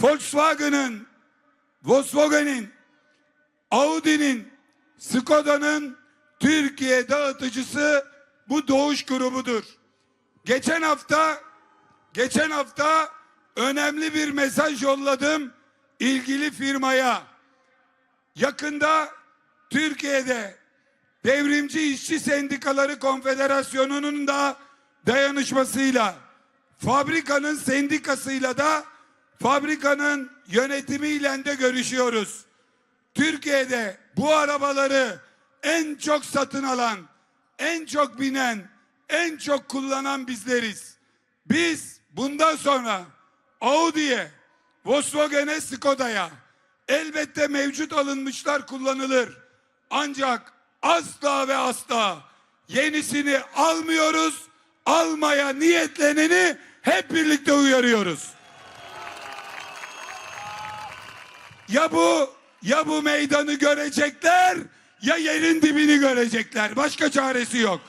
Volkswagen'ın, Volkswagen'in, Audi'nin, Skoda'nın Türkiye dağıtıcısı bu doğuş grubudur. Geçen hafta geçen hafta önemli bir mesaj yolladım ilgili firmaya. Yakında Türkiye'de Devrimci İşçi Sendikaları Konfederasyonu'nun da dayanışmasıyla fabrikanın sendikasıyla da fabrikanın yönetimiyle de görüşüyoruz. Türkiye'de bu arabaları en çok satın alan, en çok binen, en çok kullanan bizleriz. Biz bundan sonra Audi'ye, Volkswagen'e, Skoda'ya elbette mevcut alınmışlar kullanılır. Ancak asla ve asla yenisini almıyoruz. Almaya niyetleneni hep birlikte uyarıyoruz. Ya bu ya bu meydanı görecekler ya yerin dibini görecekler. Başka çaresi yok.